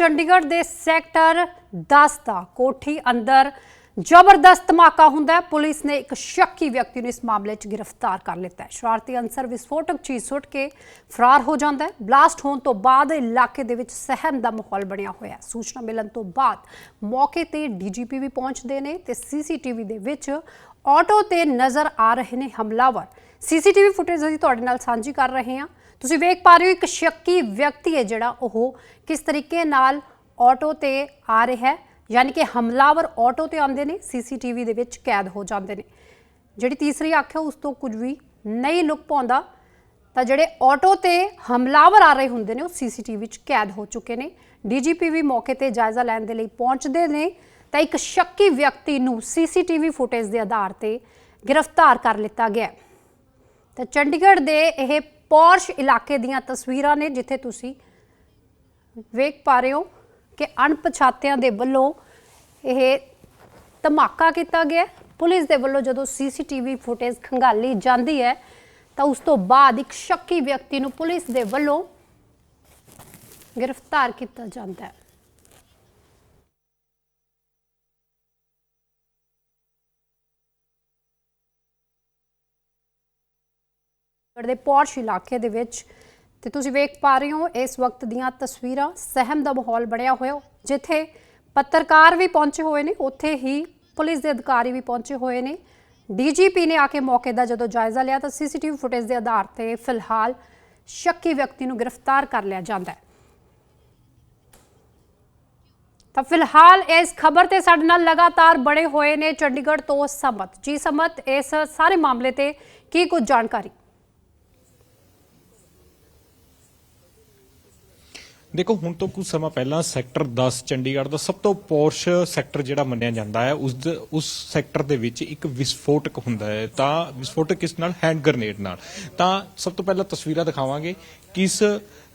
ਚੰਡੀਗੜ੍ਹ ਦੇ ਸੈਕਟਰ 10 ਦਾ ਕੋਠੀ ਅੰਦਰ ਜ਼ਬਰਦਸਤ ਧਮਾਕਾ ਹੁੰਦਾ ਹੈ। ਪੁਲਿਸ ਨੇ ਇੱਕ ਸ਼ੱਕੀ ਵਿਅਕਤੀ ਨੂੰ ਇਸ ਮਾਮਲੇ 'ਚ ਗ੍ਰਿਫਤਾਰ ਕਰ ਲਿੱਤਾ ਹੈ। ਸ਼ਰਾਰਤੀ ਅਨਸਰ ਵਿਸਫੋਟਕ ਚੀਜ਼ ਸੁੱਟ ਕੇ ਫਰਾਰ ਹੋ ਜਾਂਦਾ ਹੈ। ਬਲਾਸਟ ਹੋਣ ਤੋਂ ਬਾਅਦ ਇਲਾਕੇ ਦੇ ਵਿੱਚ ਸਹਿਮ ਦਾ ਮਾਹੌਲ ਬਣਿਆ ਹੋਇਆ ਹੈ। ਸੂਚਨਾ ਮਿਲਣ ਤੋਂ ਬਾਅਦ ਮੌਕੇ ਤੇ ਡੀਜੀਪੀ ਵੀ ਪਹੁੰਚਦੇ ਨੇ ਤੇ ਸੀਸੀਟੀਵੀ ਦੇ ਵਿੱਚ ਆਟੋ ਤੇ ਨਜ਼ਰ ਆ ਰਹੇ ਨੇ ਹਮਲਾਵਰ। ਸੀਸੀਟੀਵੀ ਫੁਟੇਜ ਅਸੀਂ ਤੁਹਾਡੇ ਨਾਲ ਸਾਂਝੀ ਕਰ ਰਹੇ ਹਾਂ। ਤੁਸੀਂ ਵੇਖ ਪਾ ਰਹੇ ਹੋ, ਇੱਕ ਸ਼ੱਕੀ ਵਿਅਕਤੀ ਹੈ ਜਿਹੜਾ ਉਹ ਕਿਸ ਤਰੀਕੇ ਨਾਲ ਆਟੋ ਤੇ ਆ ਰਿਹਾ ਹੈ, ਯਾਨੀ ਕਿ ਹਮਲਾਵਰ ਆਟੋ ਤੇ ਆਉਂਦੇ ਨੇ, ਸੀਸੀਟੀਵੀ ਦੇ ਵਿੱਚ ਕੈਦ ਹੋ ਜਾਂਦੇ ਨੇ। ਜਿਹੜੀ ਤੀਸਰੀ ਅੱਖ ਹੈ, ਉਸ ਤੋਂ ਕੁਝ ਵੀ ਨਹੀਂ ਲੁਕ ਪਾਉਂਦਾ। ਤਾਂ ਜਿਹੜੇ ਆਟੋ ਤੇ ਹਮਲਾਵਰ ਆ ਰਹੇ ਹੁੰਦੇ ਨੇ, ਉਹ ਸੀਸੀਟੀਵੀ ਵਿੱਚ ਕੈਦ ਹੋ ਚੁੱਕੇ ਨੇ। ਡੀਜੀਪੀ ਵੀ ਮੌਕੇ ਤੇ ਜਾਇਜ਼ਾ ਲੈਣ ਦੇ ਲਈ ਪਹੁੰਚਦੇ ਨੇ। ਤਾਂ ਇੱਕ ਸ਼ੱਕੀ ਵਿਅਕਤੀ ਨੂੰ ਸੀਸੀਟੀਵੀ ਫੁਟੇਜ ਦੇ ਆਧਾਰ ਤੇ ਗ੍ਰਿਫਤਾਰ ਕਰ ਲਿੱਤਾ ਗਿਆ ਤਾਂ ਚੰਡੀਗੜ੍ਹ ਦੇ ਇਹ ਪੌਰਸ਼ ਇਲਾਕੇ ਦੀਆਂ ਤਸਵੀਰਾਂ ਨੇ ਜਿੱਥੇ ਤੁਸੀਂ ਵੇਖ ਪਾ ਰਹੇ ਹੋ ਕਿ ਅਣਪਛਾਤਿਆਂ ਦੇ ਵੱਲੋਂ ਇਹ ਧਮਾਕਾ ਕੀਤਾ ਗਿਆ ਪੁਲਿਸ ਦੇ ਵੱਲੋਂ ਜਦੋਂ ਸੀਸੀਟੀਵੀ ਫੁਟੇਜ ਖੰਗਾਲੀ ਜਾਂਦੀ ਹੈ, ਤਾਂ ਉਸ ਤੋਂ ਬਾਅਦ ਇੱਕ ਸ਼ੱਕੀ ਵਿਅਕਤੀ ਨੂੰ ਪੁਲਿਸ ਦੇ ਵੱਲੋਂ ਗ੍ਰਿਫਤਾਰ ਕੀਤਾ ਜਾਂਦਾ ਹੈ। ਚੰਡੀਗੜ੍ਹ ਦੇ ਪੌਰਸ਼ ਇਲਾਕੇ ਦੇ ਵਿੱਚ। ਤੇ ਤੁਸੀਂ ਵੇਖ ਪਾ ਰਹੇ ਹੋ, ਇਸ ਵਕਤ ਦੀਆਂ ਤਸਵੀਰਾਂ ਸਹਿਮ ਦਾ ਮਾਹੌਲ ਬਣਿਆ ਹੋਇਆ। ਜਿੱਥੇ ਪੱਤਰਕਾਰ ਵੀ ਪਹੁੰਚੇ ਹੋਏ ਨੇ, ਉੱਥੇ ਹੀ ਪੁਲਿਸ ਦੇ ਅਧਿਕਾਰੀ ਵੀ ਪਹੁੰਚੇ ਹੋਏ ਨੇ। ਡੀਜੀਪੀ ਨੇ ਆ ਕੇ ਮੌਕੇ ਦਾ ਜਦੋਂ ਜਾਇਜ਼ਾ ਲਿਆ, ਤਾਂ ਸੀਸੀਟੀਵੀ ਫੁਟੇਜ ਦੇ ਆਧਾਰ ਤੇ ਫਿਲਹਾਲ ਸ਼ੱਕੀ ਵਿਅਕਤੀ ਨੂੰ ਗ੍ਰਿਫਤਾਰ ਕਰ ਲਿਆ ਜਾਂਦਾ ਹੈ। ਤਾਂ ਫਿਲਹਾਲ ਇਸ ਖਬਰ ਤੇ ਸਾਡੇ ਨਾਲ ਲਗਾਤਾਰ ਬੜੇ ਹੋਏ ਨੇ ਚੰਡੀਗੜ੍ਹ ਤੋਂ ਸਮਤ। ਜੀ ਸਮਤ, ਇਸ ਸਾਰੇ ਮਾਮਲੇ ਤੇ ਕੀ ਕੁਝ ਜਾਣਕਾਰੀ? ਦੇਖੋ, ਹੁਣ ਤੋਂ ਕੁਝ ਸਮਾਂ ਪਹਿਲਾਂ ਸੈਕਟਰ 10 ਚੰਡੀਗੜ੍ਹ ਦਾ ਸਭ ਤੋਂ ਪੌਰਸ਼ ਸੈਕਟਰ ਜਿਹੜਾ ਮੰਨਿਆ ਜਾਂਦਾ ਹੈ, ਉਸ ਦ- ਉਸ ਸੈਕਟਰ ਦੇ ਵਿੱਚ ਇੱਕ ਵਿਸਫੋਟਕ ਹੁੰਦਾ ਹੈ। ਤਾਂ ਵਿਸਫੋਟਕ ਕਿਸ ਨਾਲ? ਹੈਂਡ ਗ੍ਰਨੇਡ ਨਾਲ। ਤਾਂ ਸਭ ਤੋਂ ਪਹਿਲਾਂ ਤਸਵੀਰਾਂ ਦਿਖਾਵਾਂਗੇ ਕਿਸ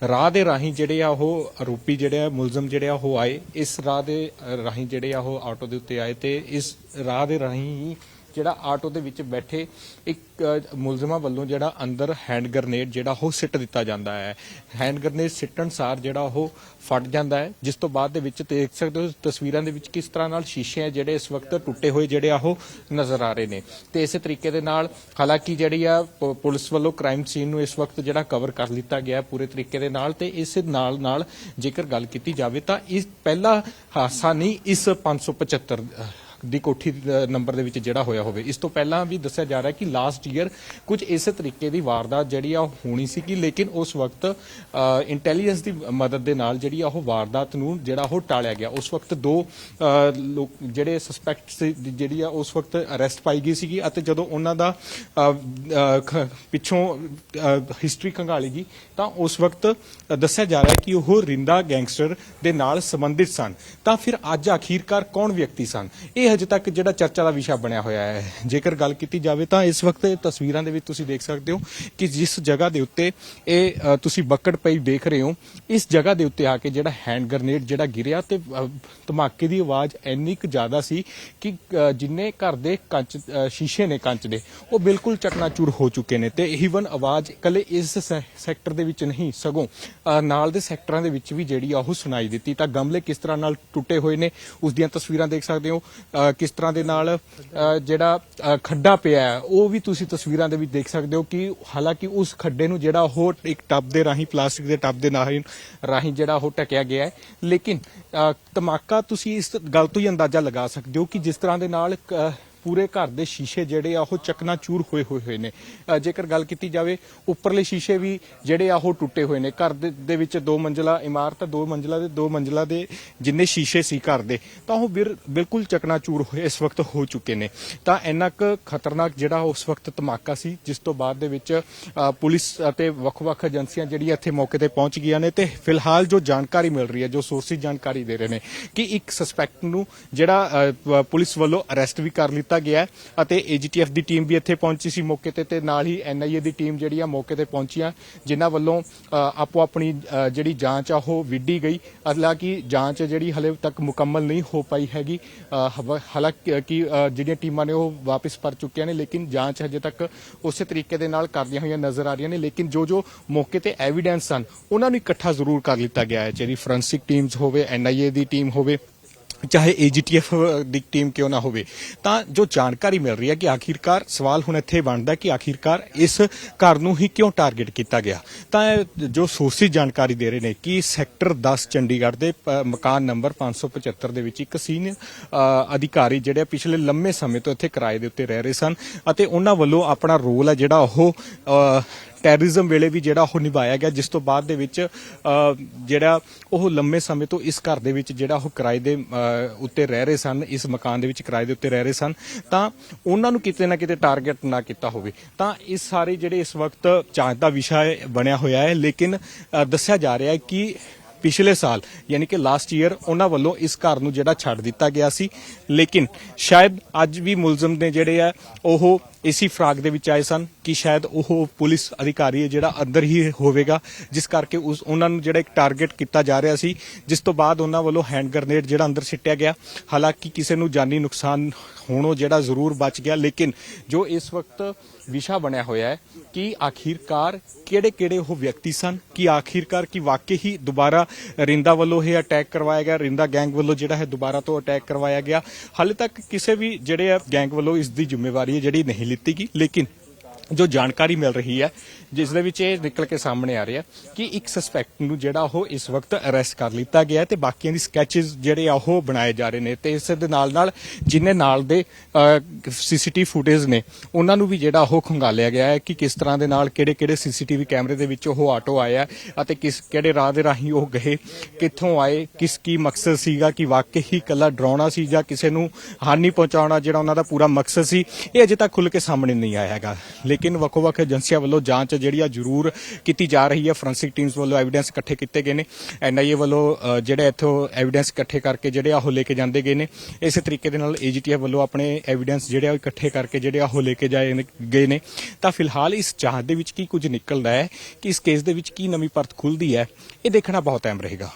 ਰਾਹ ਦੇ ਰਾਹੀਂ ਜਿਹੜੇ ਆ ਉਹ ਆਰੋਪੀ ਜਿਹੜੇ ਆ, ਮੁਲਜ਼ਮ ਜਿਹੜੇ ਆ ਉਹ ਆਏ। ਇਸ ਰਾਹ ਦੇ ਰਾਹੀਂ ਜਿਹੜੇ ਆ ਉਹ ਆਟੋ ਦੇ ਉੱਤੇ ਆਏ ਤੇ ਇਸ ਰਾਹ ਦੇ ਰਾਹੀਂ ਜਿਹੜਾ ਆਟੋ ਦੇ ਵਿੱਚ ਬੈਠੇ ਇੱਕ ਮੁਲਜ਼ਮਾਂ ਵੱਲੋਂ ਜਿਹੜਾ ਅੰਦਰ ਹੈਂਡ ਗ੍ਰਨੇਡ ਜਿਹੜਾ ਉਹ ਸਿੱਟ ਦਿੱਤਾ ਜਾਂਦਾ ਹੈ। ਹੈਂਡ ਗ੍ਰਨੇਡ ਸਿੱਟਣ ਸਾਰ ਜਿਹੜਾ ਉਹ ਫਟ ਜਾਂਦਾ ਹੈ। ਜਿਸ ਤੋਂ ਬਾਅਦ ਦੇ ਵਿੱਚ ਦੇਖ ਸਕਦੇ ਹੋ ਤਸਵੀਰਾਂ ਦੇ ਵਿੱਚ ਕਿਸ ਤਰ੍ਹਾਂ ਨਾਲ ਸ਼ੀਸ਼ੇ ਆ ਜਿਹੜੇ ਇਸ ਵਕਤ ਟੁੱਟੇ ਹੋਏ ਜਿਹੜੇ ਆ ਉਹ ਨਜ਼ਰ ਆ ਰਹੇ ਨੇ। ਤੇ ਇਸੇ ਤਰੀਕੇ ਦੇ ਨਾਲ ਹਾਲਾਂਕਿ ਜਿਹੜੀ ਆ ਪੁਲਿਸ ਵੱਲੋਂ ਕ੍ਰਾਈਮ ਸੀਨ ਨੂੰ ਇਸ ਵਕਤ ਜਿਹੜਾ ਕਵਰ ਕਰ ਲਿੱਤਾ ਗਿਆ ਪੂਰੇ ਤਰੀਕੇ ਦੇ ਨਾਲ ਤੇ ਇਸ ਨਾਲ ਨਾਲ ਜੇਕਰ ਗੱਲ ਕੀਤੀ ਜਾਵੇ ਤਾਂ ਇਸ ਪਹਿਲਾ ਹਾਦਸਾ ਨਹੀਂ ਇਸ 575 ਅ, ਦੀ ਕੋਠੀ ਨੰਬਰ ਦੇ ਵਿੱਚ ਜਿਹੜਾ ਹੋਇਆ ਹੋਵੇ। ਇਸ ਤੋਂ ਪਹਿਲਾਂ ਵੀ ਦੱਸਿਆ ਜਾ ਰਿਹਾ ਕਿ ਲਾਸਟ ਈਅਰ ਕੁਝ ਇਸੇ ਤਰੀਕੇ ਦੀ ਵਾਰਦਾਤ ਜਿਹੜੀ ਆ ਉਹ ਹੋਣੀ ਸੀ ਕਿ ਲੇਕਿਨ ਉਸ ਵਕਤ ਇੰਟੈਲੀਜੈਂਸ ਦੀ ਮਦਦ ਦੇ ਨਾਲ ਜਿਹੜੀ ਆ ਉਹ ਵਾਰਦਾਤ ਨੂੰ ਜਿਹੜਾ ਉਹ ਟਾਲਿਆ ਗਿਆ। ਉਸ ਵਕਤ ਦੋ ਲੋਕ ਜਿਹੜੇ ਸਸਪੈਕਟ ਸੀ, ਜਿਹੜੀ ਆ ਉਸ ਵਕਤ ਅਰੈਸਟ ਪਾਈ ਗਈ ਸੀਗੀ ਅਤੇ ਜਦੋਂ ਉਹਨਾਂ ਦਾ ਪਿੱਛੋਂ ਹਿਸਟਰੀ ਖੰਗਾਲੀ ਗਈ, ਤਾਂ ਉਸ ਵਕਤ ਦੱਸਿਆ ਜਾ ਰਿਹਾ ਕਿ ਉਹ ਰਿੰਦਾ ਗੈਂਗਸਟਰ ਦੇ ਨਾਲ ਸੰਬੰਧਿਤ ਸਨ। ਤਾਂ ਫਿਰ ਅੱਜ ਆਖੀਰਕਾਰ ਕੌਣ ਵਿਅਕਤੀ ਸਨ? ਇਹ ਹਜੇ ਤੱਕ ਜਿਹੜਾ ਚਰਚਾ ਦਾ ਵਿਸ਼ਾ ਬਣਿਆ ਹੋਇਆ ਹੈ, ਜੇਕਰ ਗੱਲ ਕੀਤੀ ਜਾਵੇ ਤਾਂ ਇਸ ਵਕਤ ਇਹ ਤਸਵੀਰਾਂ ਦੇ ਵਿੱਚ ਤੁਸੀਂ ਦੇਖ ਸਕਦੇ ਹੋ ਕਿ ਜਿਸ ਜਗ੍ਹਾ ਦੇ ਉੱਤੇ ਇਹ ਤੁਸੀਂ ਬੱਕੜ ਪਈ ਦੇਖ ਰਹੇ ਹੋ, ਇਸ ਜਗ੍ਹਾ ਦੇ ਉੱਤੇ ਆ ਕੇ ਜਿਹੜਾ ਹੈਂਡ ਗ੍ਰਨੇਡ ਜਿਹੜਾ ਗਿਰਿਆ ਤੇ ਧਮਾਕੇ ਦੀ ਆਵਾਜ਼ ਇੰਨੀ ਕੁ ਜ਼ਿਆਦਾ ਸੀ ਕਿ ਜਿੰਨੇ ਘਰ ਦੇ ਕੰਚ ਸ਼ੀਸ਼ੇ ਨੇ ਕੰਚ ਦੇ, ਉਹ ਬਿਲਕੁਲ ਚਕਨਾਚੂਰ ਹੋ ਚੁੱਕੇ ਨੇ ਤੇ ਈਵਨ ਆਵਾਜ਼ ਇਕੱਲੇ ਇਸ ਸੈ- ਸੈਕਟਰ ਦੇ ਵਿੱਚ ਨਹੀਂ, ਸਗੋਂ ਨਾਲ ਦੇ ਸੈਕਟਰਾਂ ਦੇ ਵਿੱਚ ਵੀ ਜਿਹੜੀ ਆ ਉਹ ਸੁਣਾਈ ਦਿੱਤੀ। ਤਾਂ ਗਮਲੇ ਕਿਸ ਤਰ੍ਹਾਂ ਨਾਲ ਟੁੱਟੇ ਹੋਏ ਨੇ, ਉਸ ਦੀਆਂ ਤਸਵੀਰਾਂ ਦੇਖ ਸਕਦੇ ਹੋ ਕਿਸ ਤਰ੍ਹਾਂ ਦੇ ਨਾਲ ਜਿਹੜਾ ਖੱਡਾ ਪਿਆ ਹੈ, ਉਹ ਵੀ ਤੁਸੀਂ ਤਸਵੀਰਾਂ ਦੇ ਵਿੱਚ ਦੇਖ ਸਕਦੇ ਹੋ ਕਿ ਹਾਲਾਂਕਿ ਉਸ ਖੱਡੇ ਨੂੰ ਜਿਹੜਾ ਉਹ ਇੱਕ ਟੱਬ ਦੇ ਰਾਹੀਂ ਪਲਾਸਟਿਕ ਦੇ ਟੱਬ ਦੇ ਰਾਹੀਂ ਰਾਹੀਂ ਜਿਹੜਾ ਉਹ ਟਕਿਆ ਗਿਆ ਹੈ। ਲੇਕਿਨ ਅ, ਧਮਾਕਾ ਤੁਸੀਂ ਇਸ ਗੱਲ ਤੋਂ ਹੀ ਅੰਦਾਜ਼ਾ ਲਗਾ ਸਕਦੇ ਹੋ ਕਿ ਜਿਸ ਤਰ੍ਹਾਂ ਦੇ ਨਾਲ ਪੂਰੇ ਘਰ ਦੇ ਸ਼ੀਸ਼ੇ ਜਿਹੜੇ ਆ ਉਹ ਚਕਨਾਚੂਰ ਹੋਏ ਹੋਏ ਹੋਏ ਨੇ। ਜੇਕਰ ਗੱਲ ਕੀਤੀ ਜਾਵੇ, ਉੱਪਰਲੇ ਸ਼ੀਸ਼ੇ ਵੀ ਜਿਹੜੇ ਆ ਉਹ ਟੁੱਟੇ ਹੋਏ ਨੇ। ਘਰ ਦੇ ਦੇ ਵਿੱਚ ਦੋ ਮੰਜ਼ਲਾ ਇਮਾਰਤ, ਦੋ ਮੰਜ਼ਲਾ ਦੇ, ਦੋ ਮੰਜ਼ਲਾ ਦੇ ਜਿੰਨੇ ਸ਼ੀਸ਼ੇ ਸੀ ਘਰ ਦੇ, ਤਾਂ ਉਹ ਬਿਰ- ਬਿਲਕੁਲ ਚਕਨਾਚੂਰ ਹੋਏ ਇਸ ਵਕਤ ਹੋ ਚੁੱਕੇ ਨੇ। ਤਾਂ ਇੰਨਾ ਕੁ ਖਤਰਨਾਕ ਜਿਹੜਾ ਉਸ ਵਕਤ ਧਮਾਕਾ ਸੀ, ਜਿਸ ਤੋਂ ਬਾਅਦ ਦੇ ਵਿੱਚ ਪੁਲਿਸ ਅਤੇ ਵੱਖ-ਵੱਖ ਏਜੰਸੀਆਂ ਜਿਹੜੀਆਂ ਇੱਥੇ ਮੌਕੇ ਤੇ ਪਹੁੰਚ ਗਈਆਂ ਨੇ ਤੇ ਫਿਲਹਾਲ ਜੋ ਜਾਣਕਾਰੀ ਮਿਲ ਰਹੀ ਹੈ, ਜੋ ਸੋਰਸਿਸ ਜਾਣਕਾਰੀ ਦੇ ਰਹੇ ਨੇ, ਕਿ ਇੱਕ ਸਸਪੈਕਟ ਨੂੰ ਜਿਹੜਾ ਪੁਲਿਸ ਵੱਲੋਂ ਅਰੈਸਟ ਵੀ ਕਰ ਲਿੱਤਾ ਦਿੱਤਾ ਗਿਆ ਹੈ ਅਤੇ ਏਜੀਟੀਐਫ ਦੀ ਟੀਮ ਵੀ ਇੱਥੇ ਪਹੁੰਚੀ ਸੀ ਮੌਕੇ ਤੇ ਤੇ ਨਾਲ ਹੀ ਐਨਆਈਏ ਦੀ ਟੀਮ ਜਿਹੜੀ ਆ ਮੌਕੇ ਤੇ ਪਹੁੰਚੀਆਂ ਜਿਨ੍ਹਾਂ ਵੱਲੋਂ ਆਪੋ ਆਪਣੀ ਜਿਹੜੀ ਜਾਂਚ ਆ ਉਹ ਵਿੱਢੀ ਗਈ। ਹਾਲਾਂਕਿ ਜਾਂਚ ਜਿਹੜੀ ਹਲੇ ਤੱਕ ਮੁਕੰਮਲ ਨਹੀਂ ਹੋ ਪਾਈ ਹੈਗੀ। ਹਾਲਾਂਕਿ ਕਿ, ਜਿਹੜੀਆਂ ਟੀਮਾਂ ਨੇ ਉਹ ਵਾਪਸ ਪਰ ਚੁੱਕੀਆਂ ਨੇ ਲੇਕਿਨ ਜਾਂਚ ਹਜੇ ਤੱਕ ਉਸੇ ਤਰੀਕੇ ਦੇ ਨਾਲ ਕਰਦੀਆਂ ਹੋਈਆਂ ਨਜ਼ਰ ਆ ਰਹੀਆਂ ਨੇ। ਲੇਕਿਨ ਜੋ ਜੋ ਮੌਕੇ ਤੇ ਐਵੀਡੈਂਸ ਸਨ ਉਹਨਾਂ ਨੂੰ ਇਕੱਠਾ ਜ਼ਰੂਰ ਕਰ ਲਿੱਤਾ ਗਿਆ ਹੈ। ਜਿਹੜੀ ਫੋਰੈਂਸਿਕ ਟੀਮਸ ਹੋਵੇ ਐਨਆਈਏ ਦੀ ਟੀਮ ਹੋਵੇ ਚਾਹੇ ਏਜੀਟੀਐਫ ਦੀ ਟੀਮ ਕਿਉਂ ਨਾ ਹੋਵੇ, ਤਾਂ ਜੋ ਜਾਣਕਾਰੀ ਮਿਲ ਰਹੀ ਹੈ ਕਿ ਆਖਿਰਕਾਰ ਸਵਾਲ ਹੁਣ ਇੱਥੇ ਬਣਦਾ ਕਿ ਆਖਿਰਕਾਰ ਇਸ ਘਰ ਨੂੰ ਹੀ ਕਿਉਂ ਟਾਰਗੇਟ ਕੀਤਾ ਗਿਆ। ਤਾਂ ਜੋ ਸੋਰਸਿਸ ਜਾਣਕਾਰੀ ਦੇ ਰਹੇ ਨੇ ਕਿ ਸੈਕਟਰ 10 ਚੰਡੀਗੜ੍ਹ ਦੇ ਪ- ਮਕਾਨ ਨੰਬਰ 575 ਦੇ ਵਿੱਚ ਇੱਕ ਸੀਨੀਅਰ ਅਧਿਕਾਰੀ ਜਿਹੜੇ ਪਿਛਲੇ ਲੰਮੇ ਸਮੇਂ ਤੋਂ ਇੱਥੇ ਕਿਰਾਏ ਦੇ ਉੱਤੇ ਰਹਿ ਰਹੇ ਸਨ ਅਤੇ ਉਹਨਾਂ ਵੱਲੋਂ ਆਪਣਾ ਰੋਲ ਹੈ ਜਿਹੜਾ ਉਹ ਟੈਰਰਿਜ਼ਮ ਵੇਲੇ ਵੀ ਜਿਹੜਾ ਉਹ ਨਿਭਾਇਆ ਗਿਆ ਜਿਸ ਤੋਂ ਬਾਅਦ ਦੇ ਵਿੱਚ ਜਿਹੜਾ ਉਹ ਲੰਮੇ ਸਮੇਂ ਤੋਂ ਇਸ ਘਰ ਦੇ ਵਿੱਚ ਜਿਹੜਾ ਉਹ ਕਿਰਾਏ ਦੇ ਉੱਤੇ ਰਹਿ ਰਹੇ ਸਨ ਇਸ ਮਕਾਨ ਦੇ ਵਿੱਚ ਕਿਰਾਏ ਦੇ ਉੱਤੇ ਰਹਿ ਰਹੇ ਸਨ ਤਾਂ ਉਹਨਾਂ ਨੂੰ ਕਿਤੇ ਨਾ ਕਿਤੇ ਟਾਰਗੇਟ ਨਾ ਕੀਤਾ ਹੋਵੇ। ਤਾਂ ਇਸ ਸਾਰੇ ਜਿਹੜੇ ਇਸ ਵਕਤ ਜਾਂਚ ਦਾ ਵਿਸ਼ਾ ਹੈ, ਬਣਿਆ ਹੋਇਆ ਹੈ ਲੇਕਿਨ ਦੱਸਿਆ ਜਾ ਰਿਹਾ ਹੈ ਕਿ ਪਿਛਲੇ ਸਾਲ ਯਾਨੀ ਕਿ ਲਾਸਟ ਈਅਰ ਉਹਨਾਂ ਵੱਲੋਂ ਇਸ ਘਰ ਨੂੰ ਜਿਹੜਾ ਛੱਡ ਦਿੱਤਾ ਗਿਆ ਸੀ। ਲੇਕਿਨ ਸ਼ਾਇਦ ਅੱਜ ਵੀ ਮੁਲਜ਼ਮ ਨੇ ਜਿਹੜੇ ਆ ਉਹ ਇਸੀ ਫਰਾਗ ਦੇ ਵਿੱਚ ਆਏ ਸਨ। ਕਿ ਸ਼ਾਇਦ ਉਹ ਪੁਲਿਸ ਅਧਿਕਾਰੀ ਹੈ ਜਿਹੜਾ ਅੰਦਰ ਹੀ ਹੋਵੇਗਾ, ਜਿਸ ਕਰਕੇ ਉਸ ਉਹਨਾਂ ਨੂੰ ਜਿਹੜਾ ਇੱਕ ਟਾਰਗੇਟ ਕੀਤਾ ਜਾ ਰਿਹਾ ਸੀ, ਜਿਸ ਤੋਂ ਬਾਅਦ ਉਹਨਾਂ ਵੱਲੋਂ ਹੈਂਡ ਗ੍ਰਨੇਡ ਜਿਹੜਾ ਅੰਦਰ ਸਿੱਟਿਆ ਗਿਆ। ਹਾਲਾਂਕਿ ਕਿਸੇ ਨੂੰ ਜਾਨੀ ਨੁਕਸਾਨ ਹੋਣੋਂ ਜਿਹੜਾ ਜ਼ਰੂਰ ਬਚ ਗਿਆ, ਲੇਕਿਨ ਜੋ ਇਸ ਵਕਤ ਵਿਸ਼ਾ ਬਣਿਆ ਹੋਇਆ ਹੈ ਕਿ ਆਖਿਰਕਾਰ ਕਿਹੜੇ-ਕਿਹੜੇ ਉਹ ਵਿਅਕਤੀ ਸਨ, ਕਿ ਆਖਿਰਕਾਰ ਕਿ ਵਾਕਈ ਹੀ ਦੁਬਾਰਾ ਰਿੰਦਾ ਵੱਲੋਂ ਇਹ ਅਟੈਕ ਕਰਵਾਇਆ ਗਿਆ, ਰਿੰਦਾ ਗੈਂਗ ਵੱਲੋਂ ਜਿਹੜਾ ਹੈ ਦੁਬਾਰਾ ਤੋਂ ਅਟੈਕ ਕਰਵਾਇਆ ਗਿਆ। ਹਾਲੇ ਤੱਕ ਕਿਸੇ ਵੀ ਜਿਹੜੇ ਆ ਗੈਂਗ ਵੱਲੋਂ ਇਸ ਦੀ ਜ਼ਿੰਮੇਵਾਰੀ ਹੈ ਜਿਹੜੀ ਨਹੀਂ ਲਿੱਤੀ ਗਈ, ਲੇਕਿਨ ਜੋ ਜਾਣਕਾਰੀ ਮਿਲ ਰਹੀ ਹੈ, ਜਿਸ ਦੇ ਵਿੱਚ ਇਹ ਨਿਕਲ ਕੇ ਸਾਹਮਣੇ ਆ ਰਿਹਾ ਕਿ ਇੱਕ ਸਸਪੈਕਟ ਨੂੰ ਜਿਹੜਾ ਉਹ ਇਸ ਵਕਤ ਅਰੈਸਟ ਕਰ ਲਿੱਤਾ ਗਿਆ ਹੈ ਤੇ ਬਾਕੀਆਂ ਦੀ ਸਕੈਚਸ ਜਿਹੜੇ ਆ ਉਹ ਬਣਾਏ ਜਾ ਰਹੇ ਨੇ ਤੇ ਇਸ ਦੇ ਨਾਲ ਨਾਲ ਜਿਨੇ ਨਾਲ ਦੇ ਸੀਸੀਟੀਵੀ ਫੁਟੇਜ ਨੇ, ਉਹਨਾਂ ਨੂੰ ਵੀ ਜਿਹੜਾ ਉਹ ਖੰਗਾਲਿਆ ਗਿਆ ਹੈ ਕਿ ਕਿਸ ਤਰ੍ਹਾਂ ਦੇ ਨਾਲ ਕਿਹੜੇ ਕਿਹੜੇ ਸੀਸੀਟੀਵੀ ਕੈਮਰੇ ਦੇ ਵਿੱਚ ਉਹ ਆਟੋ ਆਇਆ ਅਤੇ ਕਿਸ ਕਿਹੜੇ ਰਾਹ ਦੇ ਰਾਹੀਂ ਉਹ ਗਏ, ਕਿੱਥੋਂ ਆਏ, ਕਿਸ ਕੀ ਮਕਸਦ ਸੀਗਾ, ਕਿ ਵਾਕਈ ਹੀ ਕੱਲਾ ਡਰਾਉਣਾ ਸੀ ਜਾਂ ਕਿਸੇ ਨੂੰ ਹਾਨੀ ਪਹੁੰਚਾਉਣਾ ਜਿਹੜਾ ਉਹਨਾਂ ਦਾ ਪੂਰਾ ਮਕਸਦ ਸੀ, ਇਹ ਅਜੇ ਤੱਕ ਖੁੱਲ ਕੇ ਸਾਹਮਣੇ ਨਹੀਂ ਆਇਆ ਹੈਗਾ। ਲੇਕਿਨ ਵੱਖੋ-ਵੱਖ ਏਜੰਸੀਆਂ ਵੱਲੋਂ ਜਾਂਚ ਜਿਹੜੀ ਆ ਜ਼ਰੂਰ ਕੀਤੀ ਜਾ ਰਹੀ ਹੈ। ਫੋਰੈਂਸਿਕ ਟੀਮਸ ਵੱਲੋਂ ਐਵੀਡੈਂਸ ਇਕੱਠੇ ਕੀਤੇ ਗਏ ਨੇ। ਐਨਆਈਏ ਵੱਲੋਂ ਅ, ਜਿਹੜੇ ਇੱਥੋਂ ਐਵੀਡੈਂਸ ਇਕੱਠੇ ਕਰਕੇ ਜਿਹੜੇ ਆ ਉਹ ਲੈ ਕੇ ਜਾਂਦੇ ਗਏ ਨੇ। ਇਸੇ ਤਰੀਕੇ ਦੇ ਨਾਲ ਏਜੀਟੀਐਫ ਵੱਲੋਂ ਆਪਣੇ ਐਵੀਡੈਂਸ ਜਿਹੜੇ ਆ ਉਹ ਇਕੱਠੇ ਕਰਕੇ ਜਿਹੜੇ ਆ ਉਹ ਲੈ ਕੇ ਜਾਏ ਗਏ ਨੇ। ਤਾਂ ਫਿਲਹਾਲ ਇਸ ਜਾਂਚ ਦੇ ਵਿੱਚ ਕੀ ਕੁਝ ਨਿਕਲਦਾ ਹੈ ਕਿ ਇਸ ਕੇਸ ਦੇ ਵਿੱਚ ਕੀ ਨਵੀਂ ਪਰਤ ਖੁੱਲਦੀ ਹੈ ਇਹ ਦੇਖਣਾ ਬਹੁਤ ਅਹਿਮ ਰਹੇਗਾ।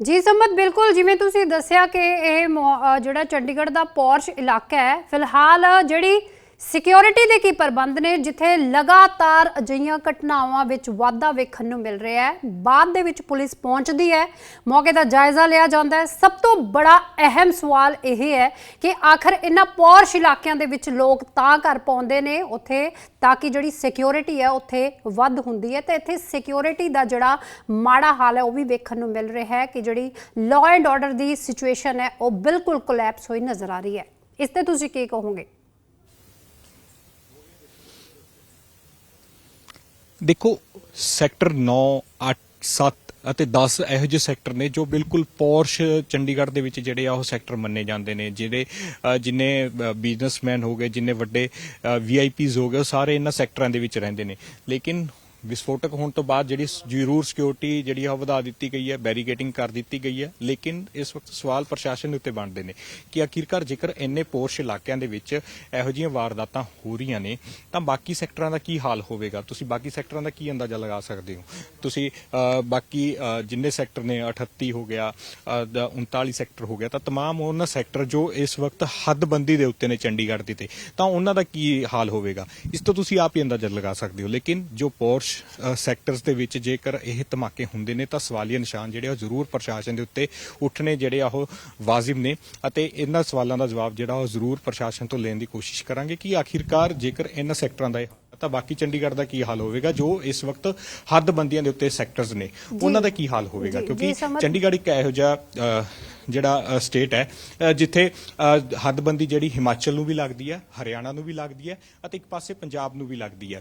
ਜੀ ਸੰਮਤ ਬਿਲਕੁਲ ਜਿਵੇਂ ਤੁਸੀਂ ਦੱਸਿਆ ਕਿ ਇਹ ਮੋ ਅ, ਜਿਹੜਾ ਚੰਡੀਗੜ੍ਹ ਦਾ ਪੌਰਸ਼ ਇਲਾਕਾ ਹੈ ਫਿਲਹਾਲ ਜਿਹੜੀ ਸਿਕਿਉਰਿਟੀ ਦੇ ਕੀ ਪ੍ਰਬੰਧ ਨੇ? ਜਿੱਥੇ ਲਗਾਤਾਰ ਅਜਿਹੀਆਂ ਘਟਨਾਵਾਂ ਵਿੱਚ ਵਾਧਾ ਵੇਖਣ ਨੂੰ ਮਿਲ ਰਿਹਾ ਹੈ। ਬਾਅਦ ਦੇ ਵਿੱਚ ਪੁਲਿਸ ਪਹੁੰਚਦੀ ਹੈ। ਮੌਕੇ ਦਾ ਜਾਇਜ਼ਾ ਲਿਆ ਜਾਂਦਾ ਹੈ। ਸਭ ਤੋਂ ਬੜਾ ਅਹਿਮ ਸਵਾਲ ਇਹ ਹੈ ਕਿ ਆਖਰ ਇਹਨਾਂ ਪੌਰਸ਼ ਇਲਾਕਿਆਂ ਦੇ ਵਿੱਚ ਲੋਕ ਤਾਂ ਘਰ ਪਾਉਂਦੇ ਨੇ ਉੱਥੇ, ਤਾਂ ਕਿ ਜਿਹੜੀ ਸਿਕਿਉਰਿਟੀ ਹੈ ਉੱਥੇ ਵੱਧ ਹੁੰਦੀ ਹੈ। ਤੇ ਇੱਥੇ ਸਿਕਿਉਰਿਟੀ ਦਾ ਜਿਹੜਾ ਮਾੜਾ ਹਾਲ ਹੈ, ਉਹ ਵੀ ਵੇਖਣ ਨੂੰ ਮਿਲ ਰਿਹਾ ਹੈ ਕਿ ਜਿਹੜੀ ਲਾਅ ਐਂਡ ਆਰਡਰ ਦੀ ਸਿਚੁਏਸ਼ਨ ਹੈ, ਉਹ ਬਿਲਕੁਲ ਕੋਲੈਪਸ ਹੋਈ ਨਜ਼ਰ ਆ ਰਹੀ ਹੈ। ਇਸ ਤੇ ਤੁਸੀਂ ਕੀ ਕਹੋਗੇ? ਦੇਖੋ ਸੈਕਟਰ 9 8 7 ਅਤੇ 10 ਇਹੋ ਜਿਹੇ ਸੈਕਟਰ ਨੇ ਜੋ ਬਿਲਕੁਲ ਪੌਰਸ਼ ਚੰਡੀਗੜ੍ਹ ਦੇ ਵਿੱਚ ਜਿਹੜੇ ਆ ਉਹ ਸੈਕਟਰ ਮੰਨੇ ਜਾਂਦੇ ਨੇ ਜਿਹੜੇ ਅ, ਜਿੰਨੇ ਬਿਜ਼ਨਸਮੈਨ ਹੋ ਗਏ ਜਿੰਨੇ ਵੱਡੇ ਵੀਆਈਪੀਜ਼ ਹੋ ਗਏ ਉਹ ਸਾਰੇ ਇਹਨਾਂ ਸੈਕਟਰਾਂ ਦੇ ਵਿੱਚ ਰਹਿੰਦੇ ਨੇ। ਲੇਕਿਨ ਵਿਸਫੋਟਕ ਹੋਣ ਤੋਂ ਬਾਅਦ ਜਿਹੜੀ ਜ਼ਰੂਰ ਸਿਕਿਉਰਿਟੀ ਜਿਹੜੀ ਆ ਉਹ ਵਧਾ ਦਿੱਤੀ ਗਈ ਹੈ ਬੈਰੀਕੇਟਿੰਗ ਕਰ ਦਿੱਤੀ ਗਈ ਹੈ। ਲੇਕਿਨ ਇਸ ਵਕਤ ਸਵਾਲ ਪ੍ਰਸ਼ਾਸਨ ਦੇ ਉੱਤੇ ਬਣਦੇ ਨੇ ਕਿ ਆਖਿਰਕਾਰ ਜੇਕਰ ਇੰਨੇ ਪੋਰਸ਼ ਇਲਾਕਿਆਂ ਦੇ ਵਿੱਚ ਇਹੋ ਜਿਹੀਆਂ ਵਾਰਦਾਤਾਂ ਹੋ ਰਹੀਆਂ ਨੇ ਤਾਂ ਬਾਕੀ ਸੈਕਟਰਾਂ ਦਾ ਕੀ ਹਾਲ ਹੋਵੇਗਾ? ਤੁਸੀਂ ਬਾਕੀ ਸੈਕਟਰਾਂ ਦਾ ਕੀ ਅੰਦਾਜ਼ਾ ਲਗਾ ਸਕਦੇ ਹੋ? ਤੁਸੀਂ ਬਾਕੀ ਜਿੰਨੇ ਸੈਕਟਰ ਨੇ 38 ਹੋ ਗਿਆ ਅ, 39 ਸੈਕਟਰ ਹੋ ਗਿਆ ਤਾਂ ਤਮਾਮ ਉਹਨਾਂ ਸੈਕਟਰ ਜੋ ਇਸ ਵਕਤ ਹੱਦਬੰਦੀ ਦੇ ਉੱਤੇ ਨੇ ਚੰਡੀਗੜ੍ਹ ਦੇ ਤੇ ਤਾਂ ਉਹਨਾਂ ਦਾ ਕੀ ਹਾਲ ਹੋਵੇਗਾ? ਇਸ ਤੋਂ ਤੁਸੀਂ ਆਪ ਹੀ ਅੰਦਾਜ਼ਾ ਲਗਾ ਸਕਦੇ ਹੋ। ਲੇਕਿਨ ਜੋ ਪੋਰਸ਼ ਸੈਕਟਰਸ ਦੇ ਵਿੱਚ ਜੇਕਰ ਇਹ ਧਮਾਕੇ ਹੁੰਦੇ ਨੇ ਤਾਂ ਸਵਾਲੀਆ ਨਿਸ਼ਾਨ ਜਿਹੜੇ ਆ ਉਹ ਜ਼ਰੂਰ ਪ੍ਰਸ਼ਾਸਨ ਦੇ ਉੱਤੇ ਉੱਠਣੇ ਜਿਹੜੇ ਆ ਉਹ ਵਾਜਿਬ ਨੇ ਅਤੇ ਇਹਨਾਂ ਸਵਾਲਾਂ ਦਾ ਜਵਾਬ ਜਿਹੜਾ ਉਹ ਜ਼ਰੂਰ ਪ੍ਰਸ਼ਾਸਨ ਤੋਂ ਲੈਣ ਦੀ ਕੋਸ਼ਿਸ਼ ਕਰਾਂਗੇ ਕਿ ਆਖਿਰਕਾਰ ਜੇਕਰ ਇਹਨਾਂ ਸੈਕਟਰਾਂ ਦਾ ਤਾਂ ਬਾਕੀ ਚੰਡੀਗੜ੍ਹ ਦਾ ਕੀ ਹਾਲ ਹੋਵੇਗਾ ਜੋ ਇਸ ਵਕਤ ਹੱਦਬੰਦੀਆਂ ਦੇ ਉੱਤੇ ਸੈਕਟਰਸ ਨੇ ਉਹਨਾਂ ਦਾ ਕੀ ਹਾਲ ਹੋਵੇਗਾ? ਕਿਉਂਕਿ ਚੰਡੀਗੜ੍ਹ ਇੱਕ ਇਹੋ ਜਿਹਾ ਜਿਹੜਾ ਸਟੇਟ ਹੈ ਜਿੱਥੇ ਹੱਦਬੰਦੀ ਜਿਹੜੀ ਹਿਮਾਚਲ ਨੂੰ ਵੀ ਲੱਗਦੀ ਹੈ ਹਰਿਆਣਾ ਨੂੰ ਵੀ ਲੱਗਦੀ ਹੈ ਅਤੇ ਇੱਕ ਪਾਸੇ ਪੰਜਾਬ ਨੂੰ ਵੀ ਲੱਗਦੀ ਹੈ।